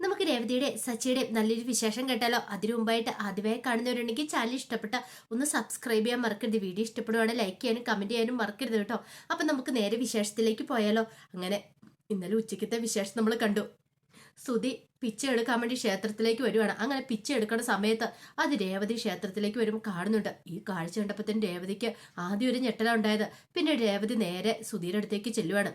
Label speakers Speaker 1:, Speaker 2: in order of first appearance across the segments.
Speaker 1: നമുക്ക് രേവതിയുടെ സച്ചിയുടെ നല്ലൊരു വിശേഷം കേട്ടാലോ? അതിനു മുമ്പായിട്ട് ആദ്യമായി കാണുന്നവരുണ്ടെങ്കിൽ ചാനൽ ഇഷ്ടപ്പെട്ട ഒന്ന് സബ്സ്ക്രൈബ് ചെയ്യാൻ മറക്കരുത്. വീഡിയോ ഇഷ്ടപ്പെടുവാണെങ്കിൽ ലൈക്ക് ചെയ്യാനും കമന്റ് ചെയ്യാനും മറക്കരുത് കേട്ടോ. അപ്പൊ നമുക്ക് നേരെ വിശേഷത്തിലേക്ക് പോയാലോ? അങ്ങനെ ഇന്നലെ ഉച്ചയ്ക്കത്തെ വിശേഷം നമ്മൾ കണ്ടു. സുതി പിച്ച എടുക്കാൻ വേണ്ടി ക്ഷേത്രത്തിലേക്ക് വരുവാണ്. അങ്ങനെ പിച്ച എടുക്കുന്ന സമയത്ത് അത് രേവതി ക്ഷേത്രത്തിലേക്ക് വരുമ്പോൾ കാണുന്നുണ്ട്. ഈ കാഴ്ച കണ്ടപ്പോൾ തന്നെ രേവതിക്ക് ആദ്യം ഒരു ഞെട്ടല ഉണ്ടായത്. പിന്നെ രേവതി നേരെ സുധീരടുത്തേക്ക് ചെല്ലുവാണ്.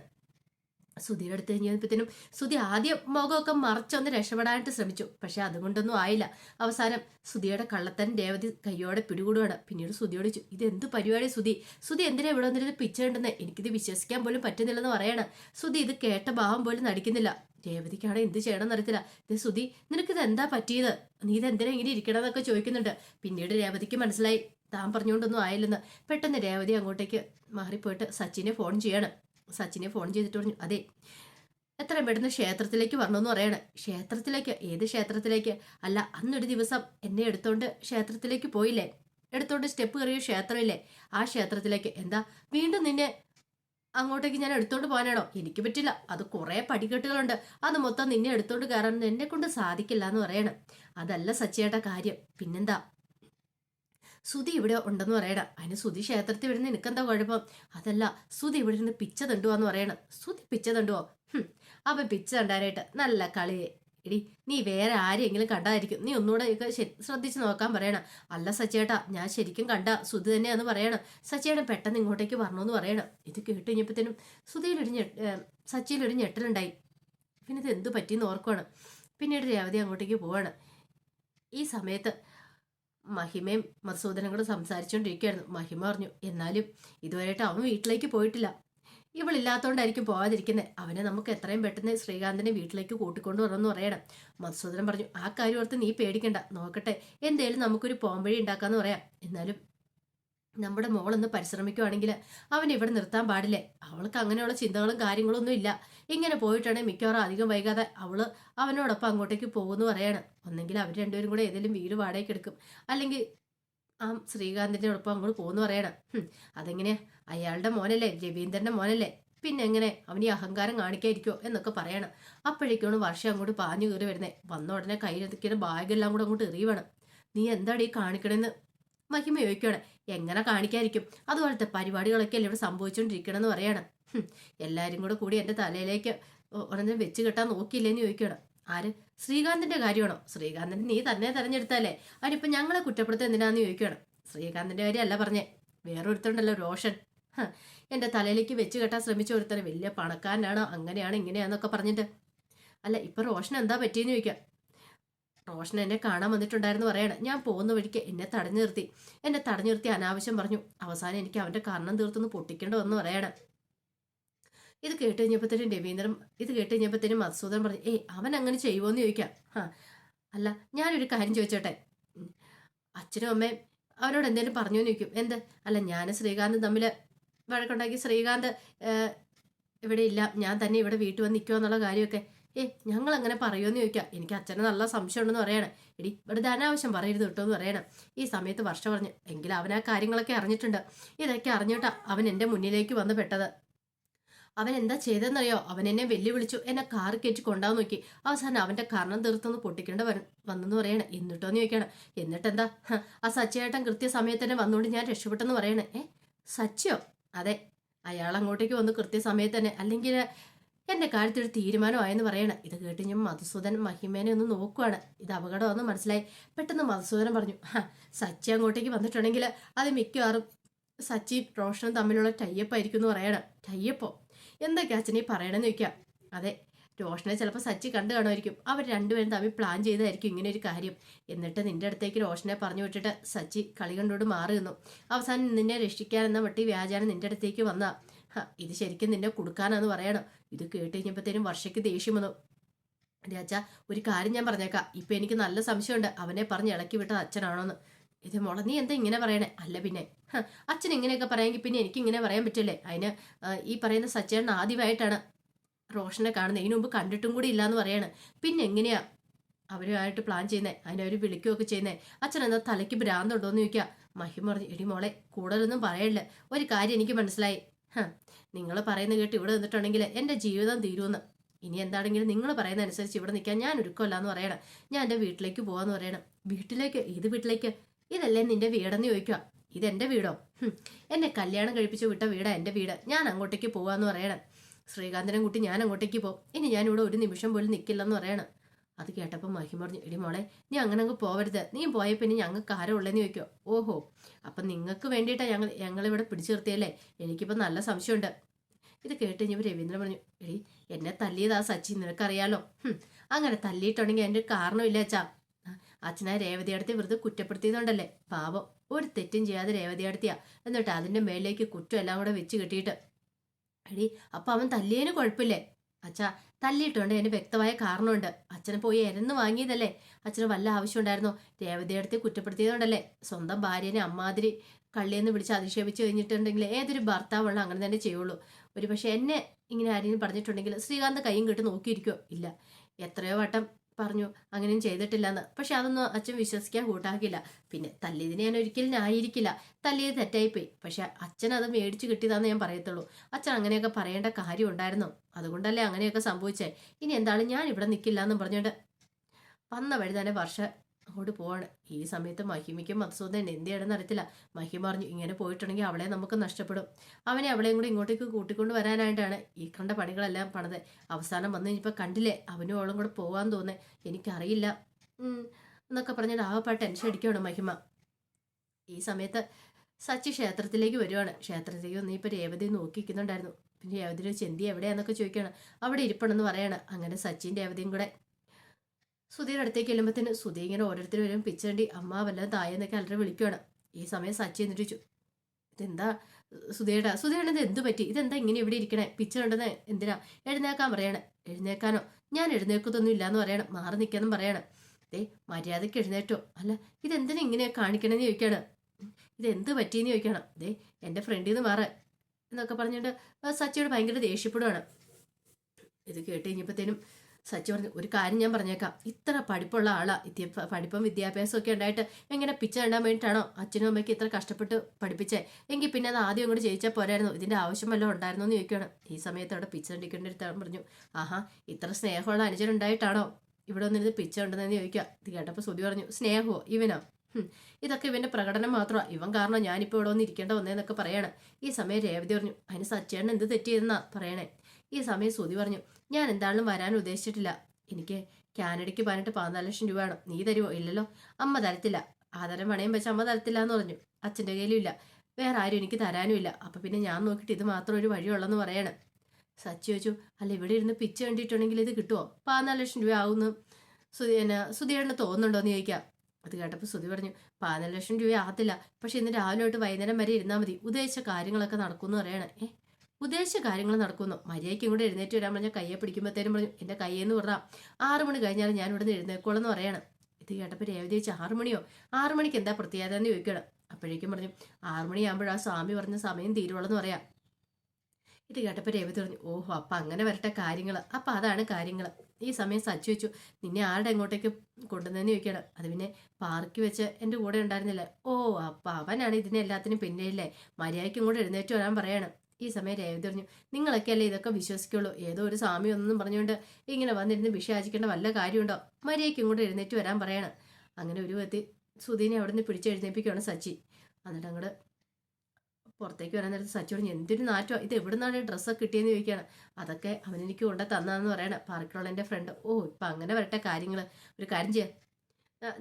Speaker 1: സുധിയുടെ അടുത്ത് കഴിഞ്ഞപ്പോഴത്തേനും സുധി ആദ്യം മുഖമൊക്കെ മറച്ചൊന്ന് രക്ഷപ്പെടാനായിട്ട് ശ്രമിച്ചു. പക്ഷെ അതുകൊണ്ടൊന്നും ആയില്ല. അവസാനം സുധിയുടെ കള്ളത്തൻ രേവതി കയ്യോടെ പിടികൂടുകയാണ് പിന്നീട് സുധിയോട് ചോദിച്ചു ഇത് എന്ത് പരിപാടി സുധി? സുധി എന്തിനാ ഇവിടെ വന്നിരുന്ന് പിച്ച ഉണ്ടെന്ന് എനിക്കിത് വിശ്വസിക്കാൻ പോലും പറ്റുന്നില്ലെന്ന് പറയണം. സുധി ഇത് കേട്ട ഭാവം പോലും നടിക്കുന്നില്ല. രേവതിക്കാണ് എന്ത് ചെയ്യണമെന്ന് അറിയത്തില്ല. ഇത് സുധി നിനക്കിത് എന്താ പറ്റിയത്? നീ ഇത് എന്തിനാ ഇങ്ങനെ ഇരിക്കണമെന്നൊക്കെ ചോദിക്കുന്നുണ്ട്. പിന്നീട് രേവതിക്ക് മനസ്സിലായി താൻ പറഞ്ഞുകൊണ്ടൊന്നും ആയില്ലെന്ന്. പെട്ടെന്ന് രേവതി അങ്ങോട്ടേക്ക് മാറിപ്പോയിട്ട് സച്ചിനെ ഫോൺ ചെയ്യണം. സച്ചിനെ ഫോൺ ചെയ്തിട്ട് പറഞ്ഞു അതെ എത്ര പെട്ടെന്ന് ക്ഷേത്രത്തിലേക്ക് വരണമെന്ന് പറയണേ. ക്ഷേത്രത്തിലേക്ക് ഏത് ക്ഷേത്രത്തിലേക്ക്? അല്ല അന്നൊരു ദിവസം എന്നെ എടുത്തോണ്ട് ക്ഷേത്രത്തിലേക്ക് പോയില്ലേ? എടുത്തോണ്ട് സ്റ്റെപ്പ് കയറിയ ക്ഷേത്രമില്ലേ? ആ ക്ഷേത്രത്തിലേക്ക്. എന്താ? വീണ്ടും നിന്നെ അങ്ങോട്ടേക്ക് ഞാൻ എടുത്തോണ്ട് പോകാനാണോ? എനിക്ക് പറ്റില്ല. അത് കുറേ പടികെട്ടുകളുണ്ട് അത് മൊത്തം നിന്നെ എടുത്തോണ്ട് കയറാൻ എന്നെ കൊണ്ട് സാധിക്കില്ല എന്ന് പറയണം. അതല്ല സച്ചിയേട്ട കാര്യം. പിന്നെന്താ? സുധി ഇവിടെ ഉണ്ടെന്ന് പറയണം. അതിന് സുധി ക്ഷേത്രത്തിൽ വരുന്ന നിനക്കെന്താ കുഴപ്പം? അതല്ല സുധി ഇവിടെ ഇരുന്ന് പിച്ച തണ്ടുവാന്ന് പറയണം. സുധി പിച്ച തണ്ടുവോ? അവൻ പിച്ച തണ്ടാനായിട്ട് നല്ല കളിയെ. എടി നീ വേറെ ആരെങ്കിലും കണ്ടായിരിക്കും. നീ ഒന്നുകൂടെ ശ്രദ്ധിച്ച് നോക്കാൻ പറയണം. അല്ല സച്ചേട്ടാ ഞാൻ ശരിക്കും കണ്ട സുധി തന്നെയാന്ന് പറയണം. സച്ചേട്ടൻ പെട്ടെന്ന് ഇങ്ങോട്ടേക്ക് വരണമെന്ന് പറയണം. ഇത് കേട്ട് കഴിഞ്ഞപ്പോഴത്തേനും സുധിയിലൊരു സച്ചിയിലൊരു ഞെട്ടലുണ്ടായി. പിന്നെ ഇത് എന്ത് പറ്റിയെന്ന് ഓർക്കുവാണ്. പിന്നീട് രേവതി അങ്ങോട്ടേക്ക് പോവാണ്. ഈ സമയത്ത് മഹിമയും മധുസൂദനും കൂടെ സംസാരിച്ചുകൊണ്ടിരിക്കുകയായിരുന്നു മഹിമ പറഞ്ഞു എന്നാലും ഇതുവരെയായിട്ട് അവൻ വീട്ടിലേക്ക് പോയിട്ടില്ല. ഇവളില്ലാത്തതുകൊണ്ടായിരിക്കും പോകാതിരിക്കുന്നത് അവനെ നമുക്ക് എത്രയും പെട്ടെന്ന് ശ്രീകാന്തിനെ വീട്ടിലേക്ക് കൂട്ടിക്കൊണ്ടു വരണമെന്ന് പറയണം. മധുസൂദനൻ പറഞ്ഞു ആ കാര്യം ഓർത്ത് നീ പേടിക്കണ്ട. നോക്കട്ടെ എന്തേലും നമുക്കൊരു പോംവഴി ഉണ്ടാക്കാന്ന് പറയാം. എന്നാലും നമ്മുടെ മോളൊന്ന് പരിശ്രമിക്കുവാണെങ്കിൽ അവൻ ഇവിടെ നിർത്താൻ പാടില്ലേ? അവൾക്ക് അങ്ങനെയുള്ള ചിന്തകളും കാര്യങ്ങളും ഒന്നും ഇല്ല. ഇങ്ങനെ പോയിട്ടാണെങ്കിൽ മിക്കവാറും അധികം വൈകാതെ അവൾ അവനോടൊപ്പം അങ്ങോട്ടേക്ക് പോകുമെന്ന് പറയാണ്. ഒന്നെങ്കിൽ അവർ രണ്ടുപേരും കൂടെ ഏതെങ്കിലും വീട് വാടകയ്ക്ക് എടുക്കും. അല്ലെങ്കിൽ ആ ശ്രീകാന്തിന്റെ ഒപ്പം അങ്ങോട്ട് പോകുന്നു പറയണം. അതെങ്ങനെ അയാളുടെ മോനല്ലേ? രവീന്ദ്രന്റെ മോനല്ലേ? പിന്നെ എങ്ങനെ? അവന് ഈ അഹങ്കാരം കാണിക്കായിരിക്കോ എന്നൊക്കെ പറയണം. അപ്പോഴേക്കാണ് വർഷം അങ്ങോട്ട് പാഞ്ഞു കയറി വരുന്നത് വന്ന ഉടനെ കയ്യിലെത്തിക്കുന്ന ബാഗെല്ലാം കൂടെ അങ്ങോട്ട് എറിയുവാണ്. നീ എന്താണ് ഈ കാണിക്കണെന്ന്? മഹിമ ചോദിക്കുകയാണ് എങ്ങനെ കാണിക്കാതിരിക്കും? അതുപോലത്തെ പരിപാടികളൊക്കെ അല്ലേ ഇവിടെ സംഭവിച്ചുകൊണ്ടിരിക്കണമെന്ന് പറയണം. എല്ലാവരും കൂടെ കൂടി എന്റെ തലയിലേക്ക് ഉടനെ വെച്ച് കെട്ടാൻ നോക്കിയില്ലെന്ന് ചോദിക്കണം. ആര്? ശ്രീകാന്തിന്റെ കാര്യമാണോ? ശ്രീകാന്തിന് നീ തന്നെ തെരഞ്ഞെടുത്താലേ അവരിപ്പം ഞങ്ങളെ കുറ്റപ്പെടുത്ത എന്തിനാന്ന് ചോദിക്കണം. ശ്രീകാന്തിന്റെ കാര്യമല്ല പറഞ്ഞേ. വേറൊരുത്തണ്ടല്ലോ രോഷൻ. എന്റെ തലയിലേക്ക് വെച്ച് കെട്ടാൻ ശ്രമിച്ച ഒരുത്തരം വലിയ പണക്കാരനാണോ? അങ്ങനെയാണ് ഇങ്ങനെയാണെന്നൊക്കെ പറഞ്ഞിട്ട്. അല്ല ഇപ്പം റോഷൻ എന്താ പറ്റിയെന്ന് ചോദിക്കാം. റോഷൻ എന്നെ കാണാൻ വന്നിട്ടുണ്ടായിരുന്നു പറയണം. ഞാൻ പോകുന്ന വഴിക്ക് എന്നെ തടഞ്ഞു നിർത്തി. എന്നെ തടഞ്ഞു നിർത്തി അനാവശ്യം പറഞ്ഞു. അവസാനം എനിക്ക് അവന്റെ കർണം തീർത്തൊന്ന് പൊട്ടിക്കേണ്ട എന്ന് പറയണം. ഇത് കേട്ട് കഴിഞ്ഞപ്പോഴത്തേനും രവീന്ദ്രൻ ഇത് കേട്ട് കഴിഞ്ഞപ്പോഴത്തേനും മധുസൂദൻ പറഞ്ഞു ഏയ് അവൻ അങ്ങനെ ചെയ്യുവോന്ന് ചോദിക്കാം. ആ അല്ല ഞാനൊരു കാര്യം ചോദിച്ചോട്ടെ? അച്ഛനും അമ്മയും അവരോട് എന്തെങ്കിലും പറഞ്ഞു ചോദിക്കും. എന്ത്? അല്ല ഞാൻ ശ്രീകാന്ത് തമ്മിൽ വഴക്കുണ്ടാക്കി ശ്രീകാന്ത് ഇവിടെ ഇല്ല. ഞാൻ തന്നെ ഇവിടെ വീട്ടിൽ വന്ന് നിൽക്കുമോ എന്നുള്ള കാര്യമൊക്കെ. ഏ ഞങ്ങൾ അങ്ങനെ പറയുമെന്ന് ചോദിക്കാം. എനിക്ക് അച്ഛന് നല്ല സംശയം ഉണ്ടെന്ന് പറയണം. എടി ഇവിടെ അനാവശ്യം പറയരുത് കേട്ടോ എന്ന് പറയണം. ഈ സമയത്ത് വർഷം പറഞ്ഞു എങ്കിലും അവൻ ആ കാര്യങ്ങളൊക്കെ അറിഞ്ഞിട്ടുണ്ട്. ഇതൊക്കെ അറിഞ്ഞിട്ടാ അവൻ എന്റെ മുന്നിലേക്ക് വന്ന് പെട്ടത്. അവൻ എന്താ ചെയ്തെന്നറിയോ അവൻ എന്നെ വെല്ലുവിളിച്ചു. എന്നെ കാർ കയറ്റി കൊണ്ടാന്ന് നോക്കി. അവസാനം അവന്റെ കർണം തീർത്തൊന്ന് പൊട്ടിക്കേണ്ട വരും വന്നെന്ന് പറയണേ. എന്നിട്ടോന്ന് ചോദിക്കണം. എന്നിട്ടെന്താ? ആ സച്ചയേട്ടൻ കൃത്യസമയത്ത് തന്നെ വന്നുകൊണ്ട് ഞാൻ രക്ഷപ്പെട്ടെന്ന് പറയണേ. ഏ സച്ചയോ? അതെ. അയാൾ അങ്ങോട്ടേക്ക് വന്ന് കൃത്യസമയത്ത് തന്നെ. അല്ലെങ്കിൽ എന്റെ കാര്യത്തിൽ ഒരു തീരുമാനമായെന്ന് പറയണം. ഇത് കേട്ട് ഞാൻ മധുസൂദൻ മഹിമേനെ ഒന്ന് നോക്കുവാണ്. ഇത് അപകടമാണെന്ന് മനസ്സിലായി. പെട്ടെന്ന് മധുസൂദനൻ പറഞ്ഞു. സച്ചി അങ്ങോട്ടേക്ക് വന്നിട്ടുണ്ടെങ്കിൽ അത് മിക്കവാറും സച്ചി റോഷനും തമ്മിലുള്ള ടൈപ്പ് എന്ന് പറയണം. ടൈപ്പോ എന്തൊക്കെ അച്ഛനെ പറയണമെന്ന് ചോദിക്കാം. അതെ റോഷനെ ചിലപ്പോൾ സച്ചി കണ്ടു കാണുമായിരിക്കും. അവർ രണ്ടുപേരും തമ്മിൽ പ്ലാൻ ചെയ്തായിരിക്കും ഇങ്ങനെ ഒരു കാര്യം. എന്നിട്ട് നിന്റെ അടുത്തേക്ക് റോഷനെ പറഞ്ഞു വിട്ടിട്ട് സച്ചി കളി കണ്ടോട് മാറി നിന്നു. അവസാനം നിന്നെ രക്ഷിക്കാനെന്ന വട്ടി വ്യാജാനം നിന്റെ അടുത്തേക്ക് വന്ന. ഇത് ശരിക്കും നിന്നെ കൊടുക്കാനാന്ന് പറയണം. ഇത് കേട്ട് കഴിഞ്ഞപ്പോഴത്തേനും വർഷയ്ക്ക് ദേഷ്യം വന്നു. രാജ ഒരു കാര്യം ഞാൻ പറഞ്ഞേക്കാം. ഇപ്പൊ എനിക്ക് നല്ല സംശയമുണ്ട്. അവനെ പറഞ്ഞ് ഇളക്കി വിട്ടത് അച്ഛനാണോന്ന്. ഇത് മോളെ നീ എന്താ ഇങ്ങനെ പറയണേ? അല്ല പിന്നെ. അച്ഛൻ ഇങ്ങനെയൊക്കെ പറയാമെങ്കിൽ പിന്നെ എനിക്ക് ഇങ്ങനെ പറയാൻ പറ്റില്ലേ? അതിന് ഈ പറയുന്ന സച്ചേട്ടൻ ആദ്യമായിട്ടാണ് റോഷനെ കാണുന്നത്. ഇതിനു മുമ്പ് കണ്ടിട്ടും കൂടി ഇല്ലാന്ന് പറയാണ്. പിന്നെ എങ്ങനെയാ അവരുമായിട്ട് പ്ലാൻ ചെയ്യുന്നേ? അതിനെ അവർ വിളിക്കുകയൊക്കെ ചെയ്യുന്നേ? അച്ഛൻ എന്താ തലയ്ക്ക് ഭ്രാന്തുണ്ടോ എന്ന് ചോദിക്കുക മഹിമ പറഞ്ഞു എടി മോളെ കൂടുതലൊന്നും പറയല്ല? ഒരു കാര്യം എനിക്ക് മനസ്സിലായി. നിങ്ങൾ പറയുന്ന കേട്ട് ഇവിടെ നിന്നിട്ടുണ്ടെങ്കിൽ എന്റെ ജീവിതം തീരുമെന്ന്. ഇനി എന്താണെങ്കിലും നിങ്ങൾ പറയുന്ന അനുസരിച്ച് ഇവിടെ നിൽക്കാൻ ഞാൻ ഒരുക്കമല്ല എന്ന് പറയണം. ഞാൻ എന്റെ വീട്ടിലേക്ക് പോകാന്ന് പറയണം. വീട്ടിലേക്ക്? ഏത് വീട്ടിലേക്ക്? ഇതല്ലേ നിന്റെ വീടെന്ന് ചോദിക്കുക എന്റെ വീടോ? എന്നെ കല്യാണം കഴിപ്പിച്ച് വിട്ട വീടാ എന്റെ വീട്. ഞാൻ അങ്ങോട്ടേക്ക് പോവാന്ന് പറയണം. ശ്രീകാന്തനും കൂട്ടി ഞാൻ അങ്ങോട്ടേക്ക് പോകും. ഇനി ഞാനിവിടെ ഒരു നിമിഷം പോലും നിൽക്കില്ലെന്ന് പറയണം. അത് കേട്ടപ്പോൾ മഹിമ പറഞ്ഞു എടി മോളെ നീ അങ്ങനെ അങ്ങ് പോവരുത്. നീ പോയ പിന്നെ ഞങ്ങൾക്ക് ആരോ ഉള്ളതെന്ന് ചോദിക്കോ ഓഹോ അപ്പം നിങ്ങൾക്ക് വേണ്ടിയിട്ടാണ് ഞങ്ങൾ ഞങ്ങളിവിടെ പിടിച്ചു നിർത്തിയല്ലേ? എനിക്കിപ്പോൾ നല്ല സംശയമുണ്ട്. ഇത് കേട്ട് കഴിഞ്ഞപ്പോൾ രവീന്ദ്രൻ പറഞ്ഞു എടി എന്നെ തല്ലിയത് ആ സച്ചി നിനക്കറിയാലോ? അങ്ങനെ തല്ലിയിട്ടുണ്ടെങ്കിൽ എന്റെ കാരണമില്ല അച്ഛാ. അച്ഛനായ അച്ഛനെ രേവതി അടുത്ത് വെറുതെ കുറ്റപ്പെടുത്തിയതുകൊണ്ടല്ലേ? പാവം ഒരു തെറ്റും ചെയ്യാതെ രേവതി അടുത്തിയാ. എന്നിട്ട് അതിന്റെ മേലേക്ക് കുറ്റം എല്ലാം കൂടെ വെച്ച് കെട്ടിയിട്ട് എടി അപ്പം അവൻ തല്ലിയതിന് കുഴപ്പമില്ലേ? അച്ഛാ തല്ലിയിട്ടുണ്ട്. അതിന് വ്യക്തമായ കാരണമുണ്ട്. അച്ഛനെ പോയി എരന്ന് വാങ്ങിയതല്ലേ? അച്ഛന് വല്ല ആവശ്യമുണ്ടായിരുന്നോ? രേവതിയടുത്ത് കുറ്റപ്പെടുത്തിയതുകൊണ്ടല്ലേ? സ്വന്തം ഭാര്യനെ അമ്മാതിരി കള്ളിയെന്ന് വിളിച്ച് അധിക്ഷേപിച്ച് കഴിഞ്ഞിട്ടുണ്ടെങ്കിൽ ഏതൊരു ഭർത്താവുള്ള അങ്ങനെ തന്നെ ചെയ്യുള്ളൂ. ഒരു പക്ഷെ എന്നെ ഇങ്ങനെ ആരെങ്കിലും പറഞ്ഞിട്ടുണ്ടെങ്കിൽ ശ്രീകാന്ത് കൈയും കെട്ട് നോക്കിയിരിക്കോ ഇല്ല. എത്രയോ വട്ടം പറഞ്ഞു അങ്ങനെയും ചെയ്തിട്ടില്ലെന്ന്. പക്ഷെ അതൊന്നും അച്ഛൻ വിശ്വസിക്കാൻ കൂട്ടാക്കില്ല പിന്നെ തല്ലിയതിനെ ഞാൻ ഒരിക്കലും ആയിരിക്കില്ല തല്ലിയത് തെറ്റായിപ്പോയി. പക്ഷെ അച്ഛൻ അത് മേടിച്ചു കിട്ടിയതാന്ന് ഞാൻ പറയത്തുള്ളൂ. അച്ഛൻ അങ്ങനെയൊക്കെ പറയേണ്ട കാര്യം ഉണ്ടായിരുന്നു. അതുകൊണ്ടല്ലേ അങ്ങനെയൊക്കെ സംഭവിച്ചേ. ഇനി എന്താണ്? ഞാൻ ഇവിടെ നിൽക്കില്ല എന്നും പറഞ്ഞുകൊണ്ട് വന്ന വഴി തന്നെ വർഷ അങ്ങോട്ട് പോവാണ്. ഈ സമയത്ത് മഹിമയ്ക്കും മത്സൂദൻ എന്ത് ചെയ്യണമെന്ന് അറിയത്തില്ല. മഹിമ പറഞ്ഞു ഇങ്ങനെ പോയിട്ടുണ്ടെങ്കിൽ അവളെ നമുക്ക് നഷ്ടപ്പെടും. അവനെ അവളെയും കൂടി ഇങ്ങോട്ടേക്ക് കൂട്ടിക്കൊണ്ട് വരാനായിട്ടാണ് ഈ കണ്ട പണികളെല്ലാം പണത്. അവസാനം വന്ന് കഴിഞ്ഞപ്പോൾ കണ്ടില്ലേ അവനും അവളും കൂടെ പോകാൻ തോന്നേ. എനിക്കറിയില്ല. എന്നൊക്കെ പറഞ്ഞിട്ട് ആവപ്പാ ടെൻഷൻ അടിക്കുകയാണ് മഹിമ. ഈ സമയത്ത് സച്ചി ക്ഷേത്രത്തിലേക്ക് വരുവാണ്. ക്ഷേത്രത്തിലേക്ക് വന്ന് ഇപ്പോൾ രേവതി നോക്കിക്കുന്നുണ്ടായിരുന്നു പിന്നെ രേവതി ചോദിച്ചു എന്തി എവിടെയാന്നൊക്കെ ചോദിക്കുകയാണ്. അവിടെ ഇരിപ്പണെന്ന് പറയാണ്. അങ്ങനെ സച്ചിൻ രേവതിയും കൂടെ സുധിയുടെ അടുത്തേക്ക് ചെല്ലുമ്പോഴത്തേന് സുധീ ഇങ്ങനെ ഓരോരുത്തർ വരും. പിച്ചണ്ടി അമ്മ വല്ലതും തായെന്നൊക്കെ അല്ലറ വിളിക്കുകയാണ് ഈ സമയം സച്ചി എന്നിട്ട് ചോദിച്ചു ഇതെന്താ സുധീടാ സുധീടെ എന്ത് പറ്റി? ഇതെന്താ ഇങ്ങനെ ഇവിടെ ഇരിക്കണേ? പിച്ച ഉണ്ടെന്ന് എന്തിനാ? എഴുന്നേക്കാൻ പറയണം. എഴുന്നേക്കാനോ ഞാൻ എഴുന്നേക്കത്തൊന്നും ഇല്ലാന്ന് പറയണം. മാറി നിൽക്കാന്നും പറയണം. ദേ മര്യാദയ്ക്ക് എഴുന്നേറ്റോ. അല്ല ഇതെന്തിനാ ഇങ്ങനെ കാണിക്കണമെന്ന് ചോദിക്കാണ്. ഇതെന്ത് പറ്റിയെന്ന് ചോദിക്കണം. ദേ എന്റെ ഫ്രണ്ടിൽ നിന്ന് മാറ എന്നൊക്കെ പറഞ്ഞുകൊണ്ട് സച്ചിയോട് ഭയങ്കര ദേഷ്യപ്പെടുവാണ്. ഇത് കേട്ട് കഴിഞ്ഞപ്പോഴത്തേനും സച്ചി പറഞ്ഞു ഒരു കാര്യം ഞാൻ പറഞ്ഞേക്കാം. ഇത്ര പഠിപ്പുള്ള ആളാ. പഠിപ്പും വിദ്യാഭ്യാസവും ഒക്കെ ഉണ്ടായിട്ട് എങ്ങനെ പിച്ച കണ്ടാൻ വേണ്ടിയിട്ടാണോ അച്ഛനും അമ്മയ്ക്ക് ഇത്ര കഷ്ടപ്പെട്ട് പഠിപ്പിച്ചേ? എങ്കിൽ പിന്നെ അത് ആദ്യം അങ്ങോട്ട് ജയിച്ചാൽ പോരായിരുന്നു. ഇതിന്റെ ആവശ്യം വല്ലതും ഉണ്ടായിരുന്നു എന്ന് ചോദിക്കുകയാണ്. ഈ സമയത്ത് അവിടെ പിച്ച കണ്ടിക്കേണ്ട ഒരു പറഞ്ഞു. ആഹാ ഇത്ര സ്നേഹമുള്ള അനുജനുണ്ടായിട്ടാണോ ഇവിടെ വന്നിരുന്ന് പിച്ച ഉണ്ടെന്ന് ചോദിക്കുക. ഇത് കേട്ടപ്പോൾ സുതി പറഞ്ഞു സ്നേഹമോ ഇവനോ? ഇതൊക്കെ ഇവന്റെ പ്രകടനം മാത്രമാണ് ഇവൻ കാരണം ഞാനിപ്പോൾ ഇവിടെ വന്ന് ഇരിക്കേണ്ട വന്നേന്നൊക്കെ പറയാണ്. ഈ സമയം രേവതി പറഞ്ഞു അതിന് സച്ചേട്ടൻ എന്ത് തെറ്റിയെന്നാ പറയണേ? ഈ സമയം സുതി പറഞ്ഞു ഞാൻ എന്താണെന്നും വരാൻ ഉദ്ദേശിച്ചിട്ടില്ല. എനിക്ക് കാനഡയ്ക്ക് പതിനെട്ട് പതിനാല് ലക്ഷം രൂപ വേണം. നീ തരുമോ ഇല്ലല്ലോ. അമ്മ തരത്തില്ല. ആധാരം പണയം വെച്ച് അമ്മ തരത്തില്ല എന്ന് പറഞ്ഞു. അച്ഛന്റെ കയ്യിലും ഇല്ല. വേറെ ആരും എനിക്ക് തരാനും ഇല്ല. അപ്പം പിന്നെ ഞാൻ നോക്കിയിട്ട് ഇത് മാത്രം ഒരു വഴിയുള്ളെന്ന് പറയാണ്. സച്ചി ചോദിച്ചു അല്ല ഇവിടെ ഇരുന്ന് പിച്ച് കണ്ടിട്ടുണ്ടെങ്കിൽ ഇത് കിട്ടുമോ പതിനാല് ലക്ഷം രൂപ ആവുമെന്ന് സുധി എന്നെ സുധിയേട്ടന് തോന്നുന്നുണ്ടോ എന്ന് ചോദിക്കാം. അത് കേട്ടപ്പോൾ സുധി പറഞ്ഞു പതിനാല് ലക്ഷം രൂപ ആകത്തില്ല. പക്ഷെ ഇന്ന് രാവിലെ തൊട്ട് വൈകുന്നേരം വരെ ഇരുന്നാൽ മതി. ഉദ്ദേശിച്ച കാര്യങ്ങളൊക്കെ നടക്കുമെന്ന് പറയണേ. ഏ? ഉദ്ദേശിച്ച കാര്യങ്ങൾ നടക്കുന്നു. മര്യാദയ്ക്ക് ഇങ്ങോട്ട് എഴുന്നേറ്റ് വരാൻ പറഞ്ഞാൽ കയ്യെ പിടിക്കുമ്പോഴത്തേനും പറഞ്ഞു എന്റെ കയ്യെന്ന് പറഞ്ഞാൽ ആറു മണി കഴിഞ്ഞാൽ ഞാൻ ഇവിടെ നിന്ന് എഴുന്നേക്കോളെന്ന് പറയണം. ഇത് കേട്ടപ്പോൾ രേവതി ആറു മണിയോ? ആറു മണിക്ക് എന്താ പ്രത്യേകത എന്ന് ചോദിക്കണം അപ്പോഴേക്കും പറഞ്ഞു ആറു ആ സ്വാമി പറഞ്ഞ സമയം തീരുവോളെന്ന് പറയാം. ഇത് കേട്ടപ്പോൾ രേവതി പറഞ്ഞു ഓഹോ അപ്പം അങ്ങനെ വരട്ടെ കാര്യങ്ങൾ അപ്പം അതാണ് കാര്യങ്ങൾ ഈ സമയം സച്ചു വെച്ചു. നിന്നെ ആരുടെ എങ്ങോട്ടേക്ക് കൊണ്ടുവന്നതെന്ന് ചോദിക്കണം അത് പിന്നെ പാർക്കിൽ വെച്ച് എന്റെ കൂടെ ഉണ്ടായിരുന്നില്ല. ഓ അപ്പം അവനാണ് ഇതിനെ എല്ലാത്തിനും പിന്നിലല്ലേ? മര്യാദയ്ക്കും കൂടെ എഴുന്നേറ്റ് വരാൻ പറയണം. ഈ സമയം രേവതി പറഞ്ഞു നിങ്ങളൊക്കെ അല്ലേ ഇതൊക്കെ വിശ്വസിക്കുള്ളൂ. ഏതോ ഒരു സ്വാമി ഒന്നും പറഞ്ഞുകൊണ്ട് ഇങ്ങനെ വന്നിരുന്ന് വിഷയാചിക്കേണ്ട വല്ല കാര്യമുണ്ടോ? മര്യാദയ്ക്കും കൂടെ എഴുന്നേറ്റ് വരാൻ പറയണം. അങ്ങനെ ഒരു വത്തി സുധീനെ അവിടെ നിന്ന് പിടിച്ച് എഴുന്നേപ്പിക്കുകയാണ് സച്ചി. എന്നിട്ട് അങ്ങോട്ട് പുറത്തേക്ക് വരാൻ നേരത്ത് സച്ചി പറഞ്ഞു എന്തൊരു നാറ്റോ ഇത് എവിടെ നിന്നാണ് ഡ്രസ്സൊക്കെ കിട്ടിയെന്ന് ചോദിക്കുകയാണ്. അതൊക്കെ അവൻ എനിക്ക് കൊണ്ട് തന്നാന്ന് പറയണ പാർക്കിലുള്ള എന്റെ ഫ്രണ്ട് ഓ ഇപ്പം അങ്ങനെ വരട്ടെ കാര്യങ്ങൾ ഒരു കാര്യം ചെയ്യാം.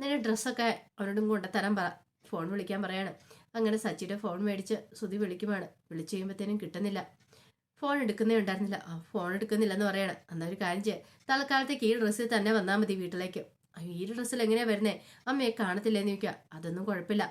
Speaker 1: നിന്റെ ഡ്രസ്സൊക്കെ അവനോടും കൊണ്ടുതരാൻ പറ. ഫോൺ വിളിക്കാൻ പറയാണ്. അങ്ങനെ സച്ചിയുടെ ഫോൺ മേടിച്ച് സുധി വിളിക്കുമാണ് വിളിച്ചു കഴിയുമ്പോഴത്തേനും കിട്ടുന്നില്ല. ഫോൺ എടുക്കുന്നേ ഉണ്ടായിരുന്നില്ല. ആ ഫോൺ എടുക്കുന്നില്ല എന്ന് പറയണം. എന്നാൽ ഒരു കാര്യം ചെയ്യാം. തൽക്കാലത്തേക്ക് ഈ ഡ്രസ്സിൽ തന്നെ വന്നാൽ മതി വീട്ടിലേക്ക്. ഈ ഡ്രസ്സിൽ എങ്ങനെയാണ് വരുന്നേ? അമ്മയെ കാണത്തില്ലെന്ന് ചോദിക്കുക അതൊന്നും കുഴപ്പമില്ല.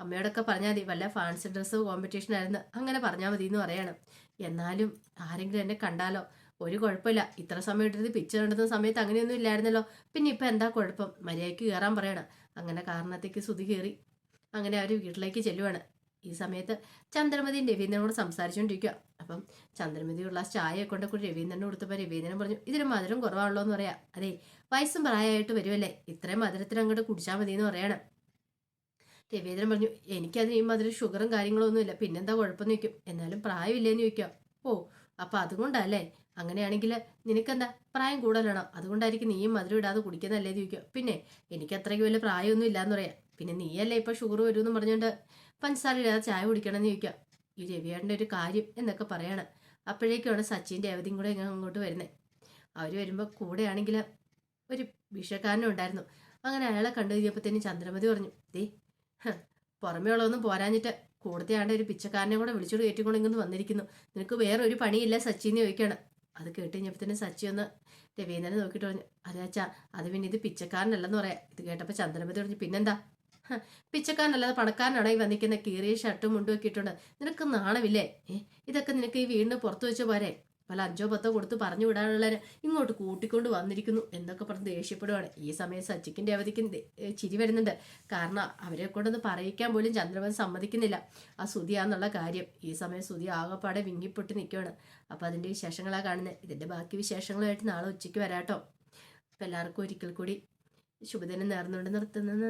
Speaker 1: അമ്മയോടൊക്കെ പറഞ്ഞാൽ മതി. വല്ല ഫാൻസി ഡ്രസ്സ് കോമ്പറ്റീഷൻ ആയിരുന്നു. അങ്ങനെ പറഞ്ഞാൽ മതി എന്ന് പറയണം. എന്നാലും ആരെങ്കിലും എന്നെ കണ്ടാലോ? ഒരു കുഴപ്പമില്ല. ഇത്ര സമയം ഇട്ടിരുന്ന് പിക്ചർ കണ്ടുന്ന സമയത്ത് അങ്ങനെയൊന്നും ഇല്ലായിരുന്നല്ലോ. പിന്നെ ഇപ്പം എന്താ കുഴപ്പം? മര്യാദയ്ക്ക് കയറാൻ പറയണം. അങ്ങനെ കാരണത്തേക്ക് സുതി കയറി. അങ്ങനെ അവർ വീട്ടിലേക്ക് ചെല്ലുവാണ്. ഈ സമയത്ത് ചന്ദ്രമതി രവീന്ദ്രനോട് സംസാരിച്ചുകൊണ്ടിരിക്കുക അപ്പം ചന്ദ്രമതി ഉള്ള ചായ കൊണ്ട് കൂടി രവീന്ദ്രനെ കൊടുത്തപ്പോൾ രവീന്ദ്രൻ പറഞ്ഞു ഇതിന് മധുരം കുറവാണല്ലോ എന്ന് പറയാം. അതെ വയസ്സും പ്രായമായിട്ട് വരുമല്ലേ ഇത്രയും മധുരത്തിന് അങ്ങോട്ട് കുടിച്ചാൽ മതി എന്ന് പറയണം. രവീന്ദ്രൻ പറഞ്ഞു എനിക്കതിന് ഈ മധുരം ഷുഗറും കാര്യങ്ങളൊന്നും ഇല്ല പിന്നെന്താ കുഴപ്പമെന്ന് ചോദിക്കും. എന്നാലും പ്രായമില്ലെന്ന് ചോദിക്കാം ഓ അപ്പം അതുകൊണ്ടല്ലേ? അങ്ങനെയാണെങ്കിൽ നിനക്കെന്താ? പ്രായം കൂടുതലാണോ? അതുകൊണ്ടായിരിക്കും നീയും മധുരം ഇടാതെ കുടിക്കുന്നല്ലേ ചോദിക്കുക പിന്നെ എനിക്ക് അത്രയ്ക്ക് വലിയ പ്രായമൊന്നും ഇല്ലയെന്ന് പറയാം. പിന്നെ നീയല്ലേ ഇപ്പൊ ഷുഗർ വരുമെന്ന് പറഞ്ഞുകൊണ്ട് പഞ്ചസാര ഇല്ലാതെ ചായ കുടിക്കണമെന്ന് ചോദിക്കാം ഈ രവിയേട്ടന്റെ ഒരു കാര്യം എന്നൊക്കെ പറയണം. അപ്പോഴേക്കാണ് സച്ചിന്റെ അവധിയും കൂടെ ഇങ്ങനെ അങ്ങോട്ട് വരുന്നത് അവർ വരുമ്പോൾ കൂടെയാണെങ്കിൽ ഒരു വിഷക്കാരനും ഉണ്ടായിരുന്നു. അങ്ങനെ അയാളെ കണ്ടു കഴിഞ്ഞപ്പോഴത്തേനും ചന്ദ്രമതി പറഞ്ഞു ദേ പുറമേ ഉള്ളതൊന്നും പോരാഞ്ഞിട്ട് കൂടുതൽ ആണ്ട് ഒരു പിച്ചക്കാരനെ കൂടെ വിളിച്ചോട് കയറ്റിക്കൊണ്ട് ഇങ്ങനെ വന്നിരിക്കുന്നു. നിനക്ക് വേറെ ഒരു പണിയില്ല സച്ചിന്ന് ചോദിക്കണം. അത് കേട്ട് കഴിഞ്ഞപ്പോഴത്തേനും സച്ചി ഒന്ന് രവീന്ദ്രനെ നോക്കിയിട്ട് പറഞ്ഞു അതെ അച്ഛാ അത് പിന്നെ ഇത് പിച്ചക്കാരനല്ലെന്ന് പറയാം. ഇത് കേട്ടപ്പോൾ ചന്ദ്രമതി പറഞ്ഞു പിന്നെന്താ? പിച്ചക്കാരനല്ലാതെ പണക്കാരനാണോ ഈ വന്നിക്കുന്ന കീറിയ ഷർട്ടും മുണ്ടും ഒക്കെ ഇട്ടുണ്ട് നിനക്ക് നാണമില്ലേ? ഇതൊക്കെ നിനക്ക് ഈ വീടിന് പുറത്തു വെച്ച് പോരെ. പല അഞ്ചോ പത്തോ കൊടുത്ത് പറഞ്ഞു വിടാനുള്ളവരെ ഇങ്ങോട്ട് കൂട്ടിക്കൊണ്ട് വന്നിരിക്കുന്നു എന്നൊക്കെ പറഞ്ഞ് ദേഷ്യപ്പെടുവാണ്. ഈ സമയം സച്ചിക്കിന്റെ അവധിക്ക് ചിരി വരുന്നുണ്ട്. കാരണം അവരെ കൊണ്ടൊന്ന് പറയിക്കാൻ പോലും ചന്ദ്രമൻ സമ്മതിക്കുന്നില്ല. ആ സുതിയാന്നുള്ള കാര്യം. ഈ സമയം സുതി ആകെപ്പാടെ വിങ്ങിപ്പൊട്ടി നിൽക്കുകയാണ് അപ്പോൾ അതിന്റെ വിശേഷങ്ങളാ കാണുന്നത് ഇതിന്റെ ബാക്കി വിശേഷങ്ങളുമായിട്ട് നാളെ ഉച്ചയ്ക്ക് വരാട്ടോ. അപ്പോൾ എല്ലാവർക്കും ഒരിക്കൽ കൂടി ശുഭദിനം നേർന്നുകൊണ്ട് നിർത്തുന്നത്